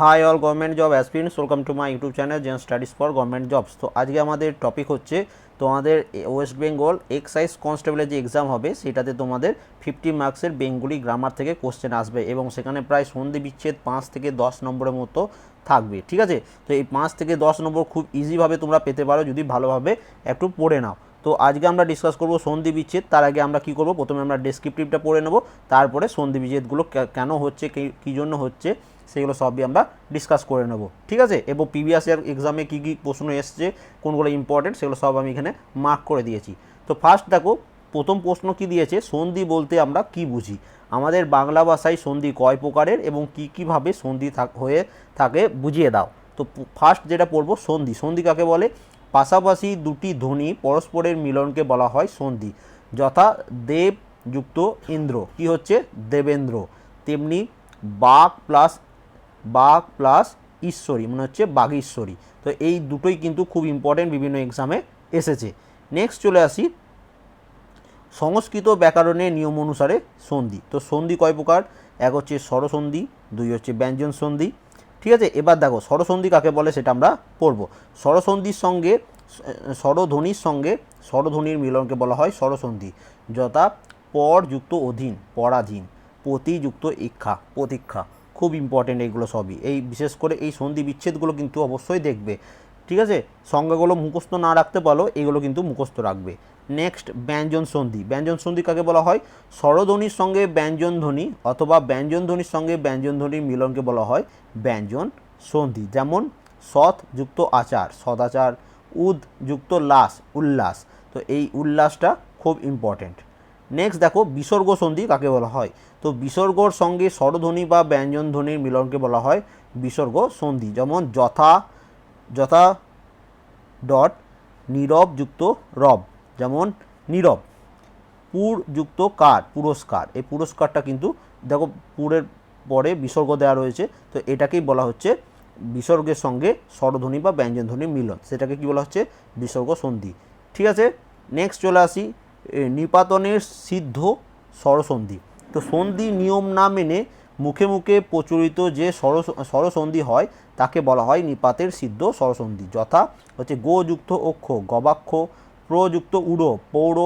Hi all government job aspirants welcome to my YouTube channel gen studies for government jobs তো আজকে আমাদের topic হচ্ছে তোমাদের West Bengal excise কনস্টেবলের যে এক্সাম হবে, সেটাতে তোমাদের ফিফটি মার্কসের বেঙ্গলি গ্রামার থেকে কোশ্চেন আসবে এবং সেখানে প্রায় সন্ধি বিচ্ছেদ পাঁচ থেকে দশ নম্বরের মতো থাকবে, ঠিক আছে? তো এই পাঁচ থেকে দশ নম্বর খুব ইজিভাবে তোমরা পেতে পারো যদি ভালোভাবে একটু পড়ে নাও। তো আজকে আমরা ডিসকাস করব সন্ধি বিচ্ছেদ, তার আগে আমরা কি করব? প্রথমে আমরা ডেসক্রিপটিভটা পড়ে নেব, তারপরে সন্ধি বিচ্ছেদগুলো কেন হচ্ছে কী জন্য হচ্ছে সেগুলো সবই আমরা ডিসকাস করে নেব। ঠিক আছে? এবং প্রিভিয়াস ইয়ার এক্সামে কী কী প্রশ্ন এসছে, কোনগুলো ইম্পর্টেন্ট সেগুলো সব আমি এখানে মার্ক করে দিয়েছি। তো ফার্স্ট দেখো, প্রথম প্রশ্ন কি দিয়েছে? সন্ধি বলতে আমরা কি বুঝি? আমাদের বাংলা ভাষায় সন্ধি কয় প্রকারের এবং কী কীভাবে সন্ধি হয়ে থাকে বুঝিয়ে দাও। তো ফার্স্ট যেটা পড়ব, সন্ধি। সন্ধি কাকে বলে? পাশাপাশি দুটি ধ্বনি পরস্পরের মিলনকে বলা হয় সন্ধি। যথা দেব যুক্ত ইন্দ্র। কি হচ্ছে? দেবেন্দ্র। তেমনি বাঘ প্লাস বাঘ প্লাস ঈশ্বরী, মনে হচ্ছে বাঘীশ্বরী তো এই দুটোই কিন্তু খুব ইম্পর্টেন্ট বিভিন্ন এক্সামে এসেছে। নেক্সট চলে আসি। সংস্কৃত ব্যাকরণের নিয়ম অনুসারে সন্ধি। তো সন্ধি কয় প্রকার? এক হচ্ছে স্বরসন্ধি, দুই হচ্ছে ব্যঞ্জন সন্ধি ঠিক আছে? এবার দেখো, স্বরসন্ধি কাকে বলে সেটা আমরা পড়ব। স্বরসন্ধির সঙ্গে স্বরধ্বনির সঙ্গে স্বরধ্বনির মিলনকে বলা হয় স্বরসন্ধি। যথা পর যুক্ত অধীন, পরাধীন, প্রতিযুক্ত ইক্ষা, প্রতীক্ষা। খুব ইম্পর্টেন্ট এইগুলো সবই। এই বিশেষ করে এই সন্ধি বিচ্ছেদগুলো কিন্তু অবশ্যই দেখবে। ঠিক আছে? সংজ্ঞাগুলো মুখস্থ না রাখতে পারো এগুলো কিন্তু মুখস্থ রাখবে। নেক্সট ব্যঞ্জন সন্ধি। ব্যঞ্জন সন্ধি কাকে বলা হয়? স্বরধ্বনির সঙ্গে ব্যঞ্জন ধ্বনি অথবা ব্যঞ্জন ধ্বনির সঙ্গে ব্যঞ্জন ধ্বনির মিলনকে বলা হয় ব্যঞ্জন সন্ধি। যেমন, সৎ যুক্ত আচার সদাচার উদ যুক্ত লাস উল্লাস। তো এই উল্লাসটা খুব ইম্পর্টেন্ট নেক্সট দেখো বিসর্গ সন্ধি কাকে বলা হয়? তো বিসর্গর সঙ্গে স্বরধ্বনি বা ব্যঞ্জন ধ্বনির মিলনকে বলা হয় বিসর্গ সন্ধি। যেমন যথা যথা ডট, নীরব যুক্ত রব। যেমন নীরব, পুর যুক্ত কার, পুরস্কার। এই পুরস্কারটা কিন্তু দেখো পুরের পরে বিসর্গ দেওয়া রয়েছে, তো এটাকেই বলা হচ্ছে বিসর্গের সঙ্গে স্বরধ্বনি বা ব্যঞ্জনধ্বনির মিলন। সেটাকে কি বলা হচ্ছে? বিসর্গ সন্ধি। ঠিক আছে? নেক্সট চলে আসি। নিপাতনের সিদ্ধ স্বরসন্ধি। তো সন্ধি নিয়ম না মেনে মুখে মুখে প্রচলিত যে স্বর স্বরসন্ধি হয়, তাকে বলা হয় নিপাতের সিদ্ধ স্বরসন্ধি। যথা হচ্ছে গোযুক্ত অক্ষ, গবাক্ষ, প্রযুক্ত উড়ো, পৌর,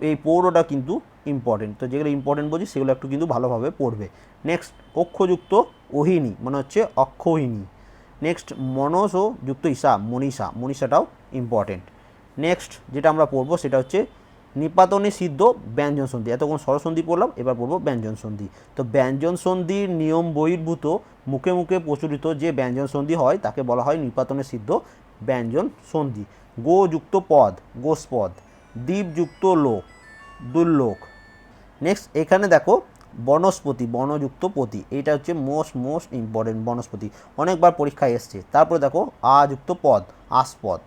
এই পৌরটা কিন্তু ইম্পর্টেন্ট তো যেগুলো ইম্পর্টেন্ট বলছি, সেগুলো একটু কিন্তু ভালোভাবে পড়বে। নেক্সট অক্ষযুক্ত ওহিনী মানে হচ্ছে অক্ষহিনী। নেক্সট মনস ও ঈশা, মনীষা, মনীষাটাও ইম্পর্টেন্ট নেক্সট যেটা আমরা পড়ব, সেটা হচ্ছে নিপাতনে সিদ্ধ ব্যঞ্জন সন্ধি। এতক্ষণ স্বরসন্ধি পড়লাম, এবার পড়ব ব্যঞ্জন সন্ধি। তো ব্যঞ্জন সন্ধির নিয়ম বহির্ভূত, মুখে মুখে প্রচলিত যে ব্যঞ্জন সন্ধি হয়, তাকে বলা হয় নিপাতনে সিদ্ধ ব্যঞ্জন সন্ধি। গো যুক্ত পদ গোস্পদ দ্বীপযুক্ত লোক, দুর্লোক। নেক্সট এখানে দেখো বনস্পতি, বনযুক্ত পতি। এইটা হচ্ছে মোস্ট মোস্ট ইম্পর্টেন্ট বনস্পতি। অনেকবার পরীক্ষায় এসছে। তারপরে দেখো আযুক্ত পদ, আস্পদ।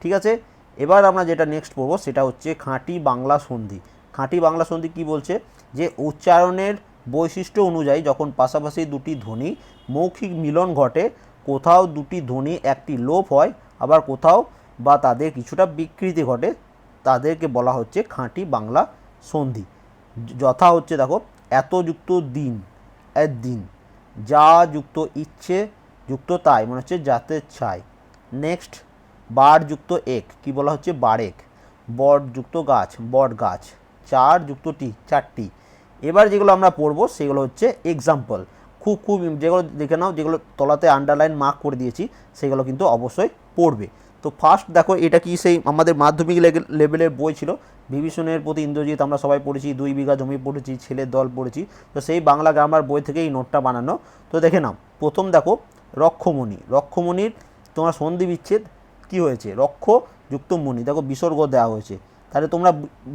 ঠিক আছে? এবার আমরা যেটা নেক্সট পড়ব সেটা হচ্ছে খাঁটি বাংলা সন্ধি। খাঁটি বাংলা সন্ধি কি বলছে? যে উচ্চারণের বৈশিষ্ট্য অনুযায়ী যখন পাশাপাশি দুটি ধ্বনি, মৌখিক মিলন ঘটে, কোথাও দুটি ধ্বনি একটি লোপ হয়, আবার কোথাও বা তাদের কিছুটা বিকৃতি ঘটে, তাদেরকে বলা হচ্ছে খাঁটি বাংলা সন্ধি। যথা হচ্ছে দেখো এত যুক্ত দিন এর দিন যা যুক্ত ইচ্ছে, যুক্ত তাই মানে হচ্ছে যাতে ছাই নেক্সট বার যুক্ত এক, কি বলা হচ্ছে? বারেক বট যুক্ত গাছ, বট গাছ। চার যুক্ত টি, চারটি। এবার যেগুলো আমরা পড়ব, সেগুলো হচ্ছে এক্সাম্পল খুব খুব যেগুলো দেখে নাও, যেগুলো তলাতে আন্ডারলাইন মার্ক করে দিয়েছি, সেগুলো কিন্তু অবশ্যই পড়বে। তো ফার্স্ট দেখো, এটা কি সেই আমাদের মাধ্যমিক লেভেলের বই ছিল? বিভীষণের প্রতি ইন্দ্রজিৎ আমরা সবাই পড়েছি, দুই বিঘা জমি পড়েছি, ছেলের দল পড়েছি। তো সেই বাংলা গ্রামার বই থেকে এই নোটটা বানানো। তো দেখে নাও, প্রথম দেখো রক্ষমণি। রক্ষমণির তোমার সন্ধি বিচ্ছেদ কি হয়েছে? রক্ষ যুক্ত মণি দেখো, বিসর্গ দেওয়া হয়েছে। তাহলে তোমরা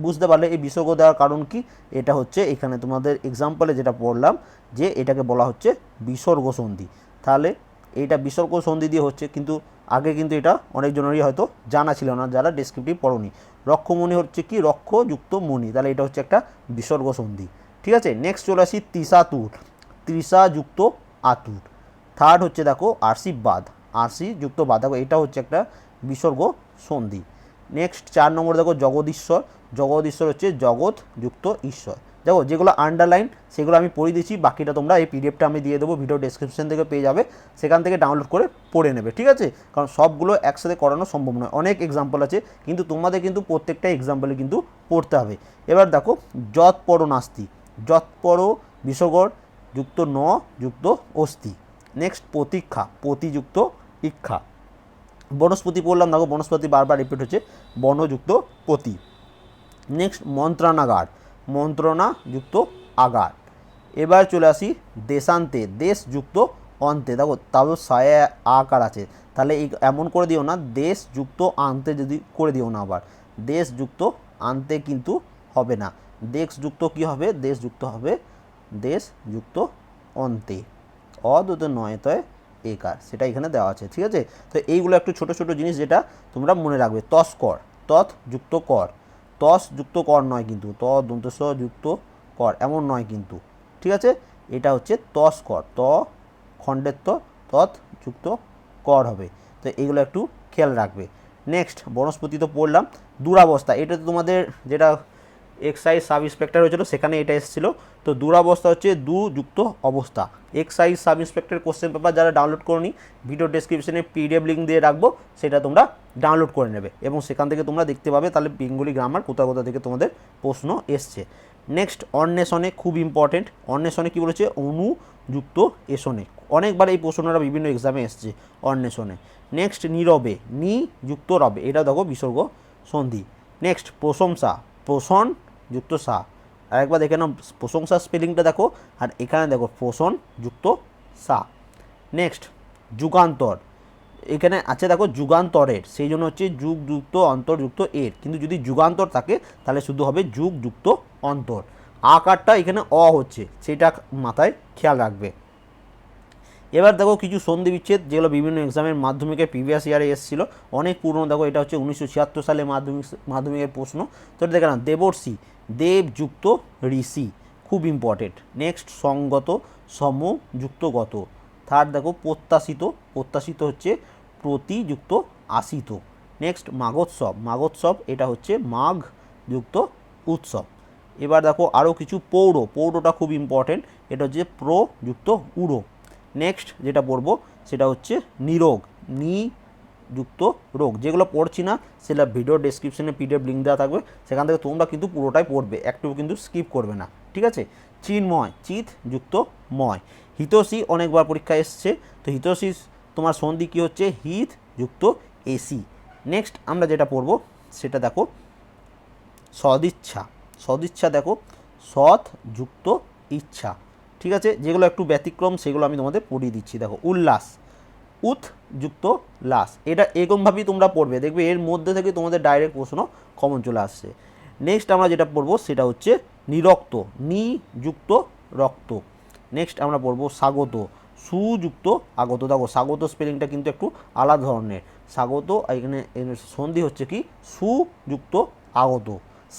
বুঝতে পারলে এই বিসর্গ দেওয়ার কারণ কি? এটা হচ্ছে এখানে তোমাদের এক্সাম্পলে যেটা পড়লাম, যে এটাকে বলা হচ্ছে বিসর্গ সন্ধি। তাহলে এইটা বিসর্গ সন্ধি দিয়ে হচ্ছে, কিন্তু আগে কিন্তু এটা অনেকজনেরই হয়তো জানা ছিল না, যারা ডেসক্রিপটিভ পড়নি। রক্ষমণি হচ্ছে কি? রক্ষ যুক্ত মণি তাহলে এটা হচ্ছে একটা বিসর্গ সন্ধি। ঠিক আছে? নেক্সট চলে আসি তিসাতুর। ত্রিসা যুক্ত আতুর। থার্ড হচ্ছে দেখো আরসি আরসি যুক্ত বাদ দেখো এটা হচ্ছে একটা বিসর্গ সন্ধি। নেক্সট চার নম্বর দেখো জগদীশ্বর জগদীশ্বর হচ্ছে জগৎ যুক্ত ঈশ্বর। দেখো যেগুলো আন্ডারলাইন সেগুলো আমি পড়ে দিচ্ছি বাকিটা তোমরা এই পিডিএফটা আমি দিয়ে দেবো ভিডিও ডেসক্রিপশন থেকে পেয়ে যাবে, সেখান থেকে ডাউনলোড করে পড়ে নেবে, ঠিক আছে? কারণ সবগুলো একসাথে করানো সম্ভব নয়, অনেক এক্সাম্পল আছে, কিন্তু তোমাদের কিন্তু প্রত্যেকটা এক্সাম্পলে কিন্তু পড়তে হবে। এবার দেখো যৎপর নাস্তি যৎপর পর যুক্ত ন, যুক্ত অস্তি নেক্সট প্রতীক্ষা প্রতিযুক্ত ইক্ষা বনস্পতি পড়লাম দেখো বনস্পতি বারবার রিপিট হচ্ছে বনযুক্ত পতি নেক্সট মন্ত্রণাগার মন্ত্রণা যুক্ত আগার এবার চলে আসি দেশান্তে দেশ যুক্ত অন্তে দেখো তাও সায় আকার আছে তাহলে এমন করে দিও না দেশ যুক্ত আনতে যদি করে দিও না আবার দেশ যুক্ত আনতে কিন্তু হবে না দেশ যুক্ত কি হবে দেশ যুক্ত হবে দেশ যুক্ত অন্তে অদুত নয় তয় একার, সেটা এখানে দেওয়া আছে, ঠিক আছে? তো এইগুলো একটু ছোট ছোট জিনিস যেটা তোমরা মনে রাখবে তস্কর তৎ যুক্ত কর তস যুক্ত কর নয় কিন্তু ত দন্তস যুক্ত কর, এমন নয় কিন্তু, ঠিক আছে? এটা হচ্ছে তস কর, ত খণ্ডের ত তৎ যুক্ত কর হবে, তো এইগুলো একটু খেয়াল রাখবে। নেক্সট বনস্পতি তো পড়লাম, দুরাবস্থা, এটা তো তোমাদের যেটা এক্সাইজ সাব ইন্সপেক্টর হয়েছিল, সেখানে এটা এসেছিল। তো দুরাবস্থা হচ্ছে দু যুক্ত অবস্থা। Excise sub inspector question paper যারা ডাউনলোড করনি ভিডিও ডেসক্রিপশনে পিডিএফ লিঙ্ক দিয়ে রাখব, সেটা তোমরা ডাউনলোড করে নেবে এবং সেখান থেকে তোমরা দেখতে পাবে তাহলে বেঙ্গলি গ্রামার কোথাও কোথাও থেকে তোমাদের প্রশ্ন এসছে। নেক্সট অন্বেষণে খুব ইম্পর্টেন্ট অন্বেষণে কী বলেছে? অনুযুক্ত এসনে। অনেকবার এই প্রশ্নটা বিভিন্ন এক্সামে এসছে অন্বেষণে। নেক্সট নীরবে নি যুক্ত রবে, এটা দেখো বিসর্গ সন্ধি। নেক্সট প্রশংসা পোষণ যুক্ত সা। আর একবার এখানে নাও প্রশংসা স্পেলিংটা দেখো, আর এখানে দেখো পোষণ যুক্ত সা। নেক্সট যুগান্তর। এখানে আছে দেখো যুগান্তরের, সেই জন্য হচ্ছে যুগ যুক্ত, অন্তর যুক্ত এর। কিন্তু যদি যুগান্তর থাকে, তাহলে শুধু হবে যুগ যুক্ত, অন্তর। আকারটা এখানে অ হচ্ছে, সেটা মাথায় খেয়াল রাখবে। এবার দেখো কিছু সন্ধি বিচ্ছেদ, যেগুলো বিভিন্ন এক্সামের মাধ্যমিকের প্রিভিয়াস ইয়ারে এসেছিল। অনেক পুরনো, দেখো এটা হচ্ছে উনিশশো ছিয়াত্তর সালে মাধ্যমিক, মাধ্যমিকের প্রশ্ন। তো দেখে না দেবর্ষি, দেবযুক্ত ঋষি, খুব ইম্পর্টেন্ট নেক্সট সঙ্গত সম যুক্ত গত। থার্ড দেখো, প্রত্যাশিত প্রত্যাশিত হচ্ছে, প্রতিযুক্ত আসিত। নেক্সট মাঘোৎসব মাঘোৎসব এটা হচ্ছে মাঘ যুক্ত উৎসব। এবার দেখো আরও কিছু পৌর। পৌরটা খুব ইম্পর্টেন্ট এটা হচ্ছে প্রযুক্ত উড়ো। নেক্সট যেটা পড়ব, সেটা হচ্ছে নিরোগ, নি যুক্ত রোগ। যেগুলো পড়ছি না সেটা ভিডিও ডেসক্রিপশনে পিডিএফ লিঙ্ক দেওয়া থাকবে। সেখান থেকে তোমরা কিন্তু পুরোটাই পড়বে একটু কিন্তু স্কিপ করবে না, ঠিক আছে? চিন্ময়, চিত যুক্ত ময়। হিতোষী অনেকবার পরীক্ষা এসছে, তো হিতোষী তোমার সন্ধি কী হচ্ছে? হিত যুক্ত এসি নেক্সট আমরা যেটা পড়ব, সেটা দেখো, সদিচ্ছা। সদিচ্ছা দেখো, সৎ যুক্ত ইচ্ছা। ঠিক আছে? যেগুলো একটু ব্যতিক্রম, সেগুলো আমি তোমাদের পড়িয়ে দিচ্ছি। দেখো, উল্লাস, উথ যুক্ত লাস। এটা এরকমভাবেই তোমরা পড়বে। দেখবে এর মধ্যে থেকে তোমাদের ডাইরেক্ট প্রশ্ন কমন চলে আসছে। নেক্সট আমরা যেটা পড়ব, সেটা হচ্ছে নিরক্ত, নি যুক্ত রক্ত। নেক্সট আমরা পড়ব স্বাগত সুযুক্ত আগত। দেখো, স্বাগত স্পেলিংটা কিন্তু একটু আলাদা ধরনের। স্বাগত এখানে সন্ধি হচ্ছে কি? সুযুক্ত আগত।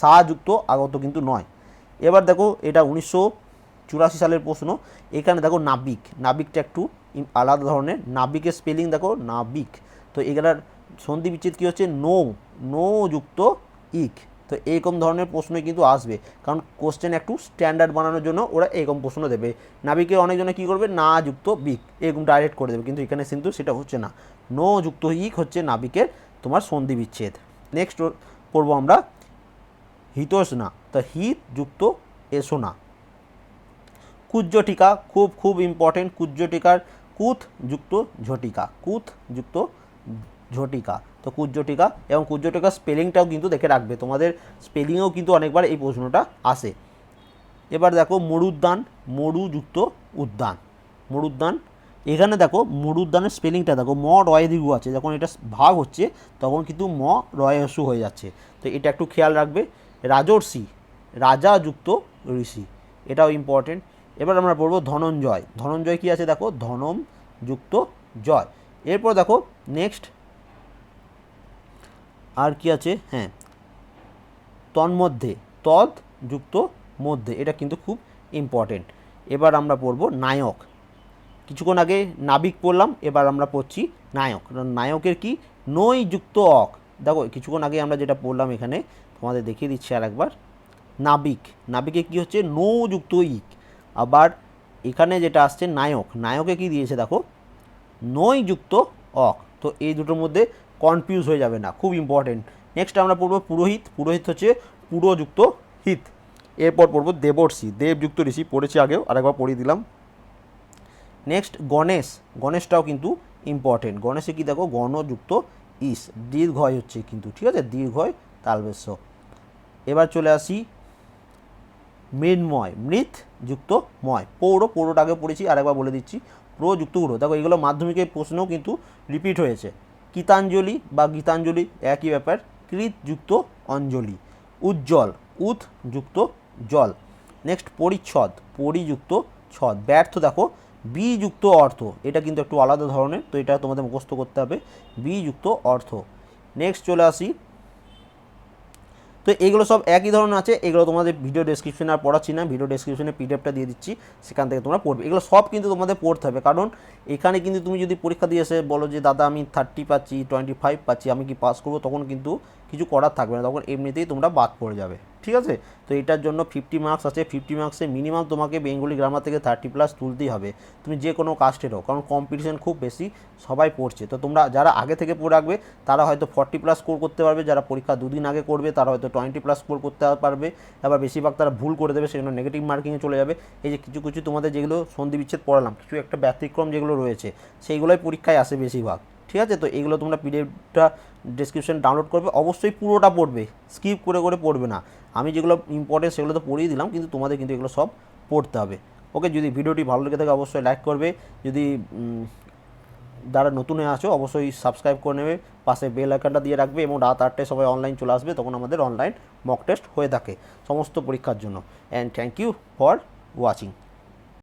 সা যুক্ত আগত কিন্তু নয়। এবার দেখো, এটা উনিশশো চুরাশি সালের প্রশ্ন, এখানে দেখো নাবিক, নাবিকটা একটু আলাদা ধরনের, নাবিকের স্পেলিং দেখো নাবিক, তো এগুলার সন্ধি বিচ্ছেদ কী হচ্ছে? নো নো যুক্ত ইক, তো এরকম ধরনের প্রশ্নই কিন্তু আসবে, কারণ কোশ্চেন একটু স্ট্যান্ডার্ড বানানোর জন্য ওরা এরকম প্রশ্ন দেবে নাবিকে অনেকজনে কী করবে? না যুক্ত বিক, এরকম ডাইরেক্ট করে দেবে, কিন্তু এখানে কিন্তু সেটা হচ্ছে না নো যুক্ত ইক হচ্ছে নাবিকের তোমার সন্ধি বিচ্ছেদ নেক্সট পড়ব আমরা হিতোষ্ণা, তা হিত যুক্ত এসোনা কুজ্জটিকা, খুব খুব ইম্পর্টেন্ট কুজ্জটিকার কুথ যুক্ত ঝটিকা কুথ যুক্ত ঝটিকা। তো কুজ্জটিকা এবং কুজ্জটিকার স্পেলিংটাও কিন্তু দেখে রাখবে, তোমাদের স্পেলিংয়েও কিন্তু অনেকবার এই প্রশ্নটা আসে। এবার দেখো মরুদ্যান মরুযুক্ত উদ্যান মরুদ্যান এখানে দেখো মরুদ্যানের স্পেলিংটা দেখো ম রয় দীর্ঘ আছে, যখন এটা ভাগ হচ্ছে তখন কিন্তু ম রয়সু হয়ে যাচ্ছে। তো এটা একটু খেয়াল রাখবে, রাজর্ষি, রাজা যুক্ত ঋষি, এটাও ইম্পর্টেন্ট এবার আমরা পড়ব ধনঞ্জয়। ধনঞ্জয় কি আছে দেখো? ধনম যুক্ত জয়। এরপর দেখো নেক্সট আর কি আছে? হ্যাঁ তন্মধ্যে, তদ যুক্ত মধ্যে। এটা কিন্তু খুব ইম্পর্টেন্ট এবার আমরা পড়ব নায়ক। কিছুক্ষণ আগে নাবিক পড়লাম, এবার আমরা পড়ছি নায়ক। নায়কের কি? নই যুক্ত অক। দেখো, কিছুক্ষণ আগে আমরা যেটা পড়লাম এখানে, তোমাদের দেখিয়ে দিচ্ছি আর একবার নাবিক। নাবিকে কি হচ্ছে? নৌ যুক্ত ইক। আবার এখানে যেটা আসছে নায়ক, নায়কে কি দিয়েছে দেখো? নই যুক্ত অক। তো এই দুটোর মধ্যে কনফিউজ হয়ে যাবে না, খুব ইম্পর্টেন্ট নেক্সট আমরা পড়ব পুরোহিত পুরোহিত হচ্ছে পুরোযুক্ত হিত। এরপর পড়ব দেবর্ষি, দেবযুক্ত ঋষি, পড়েছি আগেও, আরেকবার পড়িয়ে দিলাম। নেক্সট গণেশ, গণেশটাও কিন্তু ইম্পর্টেন্ট গণেশে কি দেখো, গণযুক্ত ইস, দীর্ঘয় হচ্ছে কিন্তু, ঠিক আছে? দীর্ঘয় তালবেশ্য। এবার চলে আসি মৃন্ময় মৃৎ যুক্ত ময়। পৌর পৌরটা আগে পড়েছি, আরেকবার বলে দিচ্ছি। প্র যুক্ত উড়ো দেখো এগুলো মাধ্যমিকের প্রশ্নও কিন্তু রিপিট হয়েছে। গীতাঞ্জলি বা গীতাঞ্জলি একই ব্যাপার, কৃত যুক্ত অঞ্জলি। উজ্জ্বল, উৎ যুক্ত জল। নেক্সট পরিচ্ছদ, পরিযুক্ত ছদ। ব্যর্থ দেখো বি যুক্ত অর্থ। এটা কিন্তু একটু আলাদা ধরনের, তো এটা তোমাদের মুখস্থ করতে হবে। বি যুক্ত অর্থ। নেক্সট চলে আসি তো এইগুলো সব একই ধরনের আছে, এগুলো তোমাদের ভিডিও ডেসক্রিপশনে আর পড়াচ্ছি না ভিডিও ডেসক্রিপশনে পিডিএফটা দিয়ে দিচ্ছি, সেখান থেকে তোমরা পড়বে। এগুলো সব কিন্তু তোমাদের পড়তে হবে, কারণ এখানে কিন্তু তুমি যদি পরীক্ষা দিয়ে এসে বলো যে, দাদা, আমি থার্টি পাচ্ছি টোয়েন্টি ফাইভ পাচ্ছি, আমি কি পাস করব? তখন কিন্তু কিছু করার থাকবে না, তখন এমনিতেই তোমরা বাদ পড়ে যাবে। ঠিক আছে? তো এটার জন্য ফিফটি মার্কস আছে। ফিফটি মার্কসে মিনিমাম তোমাকে বেঙ্গলি গ্রামার থেকে থার্টি প্লাস তুলতেই হবে। তুমি যে কোনো কাস্টের হোক, কারণ কম্পিটিশন খুব বেশি সবাই পড়ছে। তো তোমরা যারা আগে থেকে পড়ে রাখবে, তারা হয়তো ফর্টি প্লাস স্কোর করতে পারবে। যারা পরীক্ষা দুদিন আগে করবে, তারা হয়তো টোয়েন্টি প্লাস স্কোর করতে পারবে। আবার বেশিরভাগ তারা ভুল করে দেবে, সেজন্য নেগেটিভ মার্কিংয়ে চলে যাবে। এই যে কিছু কিছু তোমাদের যেগুলো সন্ধি বিচ্ছেদ পড়ালাম, কিছু একটা ব্যতিক্রম যেগুলো রয়েছে, সেইগুলোই পরীক্ষায় আসে বেশিরভাগ। ঠিক আছে? তো এগুলো তোমরা পিডিএফটা ডিসক্রিপশন ডাউনলোড করবে। অবশ্যই পুরোটা পড়বে স্কিপ করে করে পড়বে না। আমি যেগুলো ইম্পর্টেন্ট সেগুলো তো পড়িয়ে দিলাম, কিন্তু তোমাদের কিন্তু এগুলো সব পড়তে হবে। ওকে যদি ভিডিওটি ভালো লেগে থাকে, অবশ্যই লাইক করবে। যদি যারা নতুন হয়ে আছো, অবশ্যই সাবস্ক্রাইব করে নেবে। পাশে বেল আইকনটা দিয়ে রাখবে এবং রাত আটটায় সবাই অনলাইন চলে আসবে, তখন আমাদের অনলাইন মক টেস্ট হয়ে থাকে সমস্ত পরীক্ষার জন্য। And thank you for watching